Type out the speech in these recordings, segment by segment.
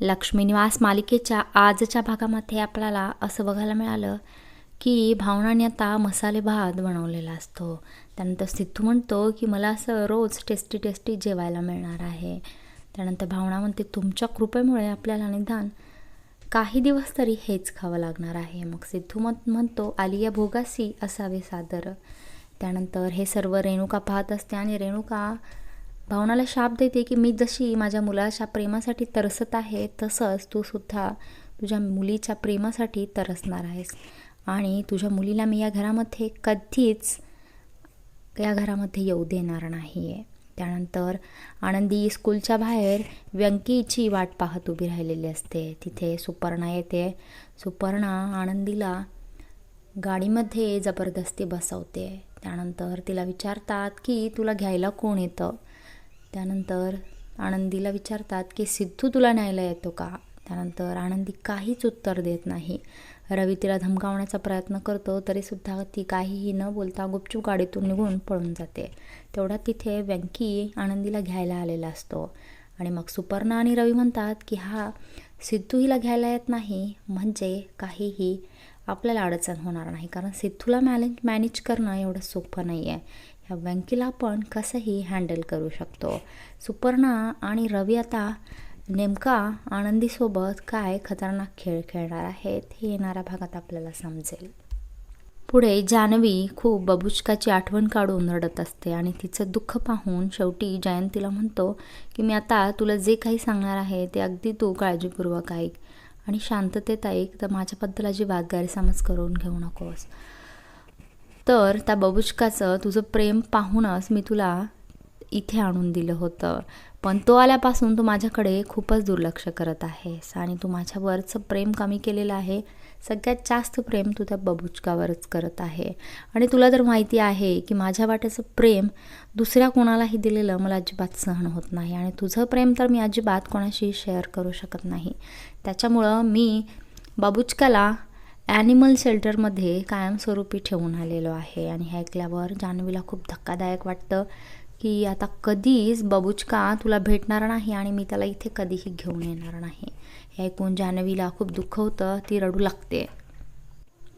लक्ष्मी निवास मालिकेच्या आजच्या भागामध्ये आपल्याला असं बघायला मिळालं की भावनाने आता मसाले भात बनवलेला असतो. त्यानंतर सिद्धू म्हणतो की मला असं रोज टेस्टी टेस्टी जेवायला मिळणार आहे. त्यानंतर भावना म्हणते तुमच्या कृपेमुळे आपल्याला निदान काही दिवस तरी हेच खावं लागणार आहे. मग सिद्धू मत म्हणतो आलिया भोगासी असावे सादर. त्यानंतर हे सर्व रेणुका पाहत असते आणि रेणुका भावनाला शाप देते की मी जशी माझ्या मुलाच्या प्रेमासाठी तरसत आहे तसंच तू सुद्धा तुझ्या मुलीच्या प्रेमासाठी तरसणार आहेस. आणि तुझ्या मुलीला मी या घरामध्ये कधीच या घरामध्ये येऊ देणार नाही आहे त्यानंतर आनंदी स्कूलच्या बाहेर व्यंकीची वाट पाहत उभी राहिलेली असते. तिथे सुपर्णा येते. सुपर्णा आनंदीला गाडीमध्ये जबरदस्ती बसवते. त्यानंतर तिला विचारतात की तुला घ्यायला कोण येतं? त्यानंतर आनंदीला विचारतात की सिद्धू तुला न्यायला येतो का? त्यानंतर आनंदी काहीच उत्तर देत नाही. रवी तिला धमकावण्याचा प्रयत्न करतो तरीसुद्धा ती काहीही न बोलता गुपचूप गाडीतून निघून पळून जाते. तेवढ्यात तिथे व्यंकी आनंदीला घ्यायला आलेला असतो. आणि मग सुपर्णा आणि रवी म्हणतात की हा सिद्धू हिला घ्यायला येत नाही. म्हणजे काहीही आपल्याला अडचण होणार नाही. कारण सिद्धूला मॅनेज मॅनेज करणं एवढं सोपं नाही आहे ह्या व्यंकीला आपण कसंही हँडल करू शकतो. सुपर्णा आणि रवी आता नेमका आनंदीसोबत काय खतरनाक खेळ खेळणार आहेत हे येणाऱ्या भागात आपल्याला समजेल. पुढे जान्हवी खूप बबुचकाची आठवण काढून रडत असते आणि तिचं दुःख पाहून शेवटी जयंतीला म्हणतो की मी आता तुला जे काही सांगणार आहे ते अगदी तू काळजीपूर्वक ऐक. आणि शांततेत ऐक तर माझ्याबद्दल अजिबात गैरसमज करून घेऊ नकोस. तर त्या बबुचकाचं तुझं प्रेम पाहूनच मी तुला इथे आणून दिलं होतं. पण तो आल्यापासून तू माझ्याकडे खूपच दुर्लक्ष करत आहेस आणि तू माझ्यावरचं प्रेम कमी केलेलं आहे. सगळ्यात जास्त प्रेम तू त्या बबुचकावरच करत आहे. आणि तुला तर माहिती आहे की माझ्या वाट्याचं प्रेम दुसऱ्या कोणालाही दिलेलं मला अजिबात सहन होत नाही. आणि तुझं प्रेम तर मी अजिबात कोणाशी शेअर करू शकत नाही. त्याच्यामुळं मी बाबुचकाला ॲनिमल शेल्टरमध्ये कायमस्वरूपी ठेवून आलेलो आहे. आणि हे ऐकल्यावर जान्हवीला खूप धक्कादायक वाटतं. की आता कधीच बबुचका तुला भेटणार नाही आणि मी त्याला इथे कधीही घेऊन येणार नाही. हे ऐकून जान्हवीला खूप दुःख होतं ती रडू लागते.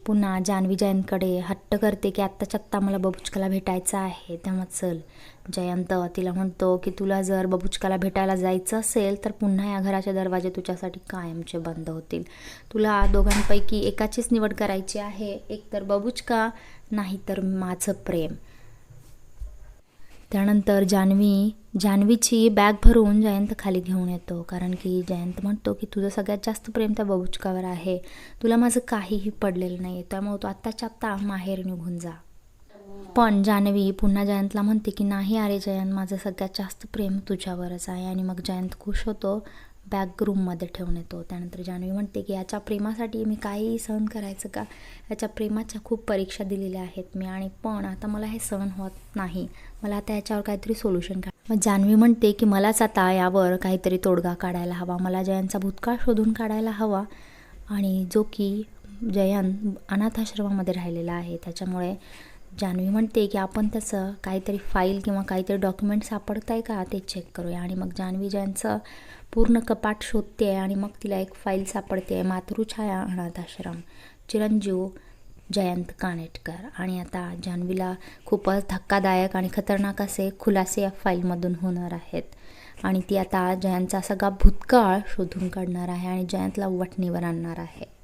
पुन्हा जान्हवी जयंतकडे हट्ट करते की आत्ताच्या आत्ता मला बबुचकाला भेटायचं आहे. तेव्हा चल. जयंत तिला म्हणतो की तुला जर बबुचकाला भेटायला जायचं असेल तर पुन्हा या घराचे दरवाजे तुझ्यासाठी कायमचे बंद होतील. तुला दोघांपैकी एकाचीच निवड करायची आहे. एक तर बबुचका नाही तर माझं प्रेम. त्यानंतर जान्हवी जान्हवीची बॅग भरून जयंत खाली घेऊन येतो. कारण की जयंत म्हणतो की तुझं सगळ्यात जास्त प्रेम त्या बबुचकावर आहे. तुला माझं काहीही पडलेलं नाही त्यामुळे तू आत्ताच्या आत्ता माहेर निघून जा. पण जान्हवी पुन्हा जयंतला म्हणते की नाही अरे जयंत माझं सगळ्यात जास्त प्रेम तुझ्यावरच आहे. आणि मग जयंत खुश होतो. बॅग रूममध्ये ठेवून येतो. त्यानंतर जान्हवी म्हणते की याच्या प्रेमासाठी मी काही सहन करायचं का? याच्या प्रेमाच्या खूप परीक्षा दिलेल्या आहेत मी आणि पण आता मला हे सहन होत नाही. मला आता याच्यावर काहीतरी सोल्युशन काढ. मग जान्हवी म्हणते की मलाच आता यावर काहीतरी तोडगा काढायला हवा. मला जयंतचा भूतकाळ शोधून काढायला हवा आणि जो की जयंत अनाथाश्रमामध्ये राहिलेला आहे. त्याच्यामुळे जान्हवी म्हणते की आपण त्याचं काहीतरी फाईल किंवा काहीतरी डॉक्युमेंट सापडत आहे का? ते चेक करूया. आणि मग जान्हवी ज्यांचं पूर्ण कपाट शोधते आणि मग तिला एक फाईल सापडते मातृछाया अनाथाश्रम चिरंजीव जयंत कानेटकर. आणि आता जान्हवीला खूपच धक्कादायक आणि खतरनाक असे खुलासे या फाईलमधून होणार आहेत. आणि ती आता जयंतचा सगळा भूतकाळ शोधून काढणार आहे आणि जयंतला वटणीवर आणणार आहे.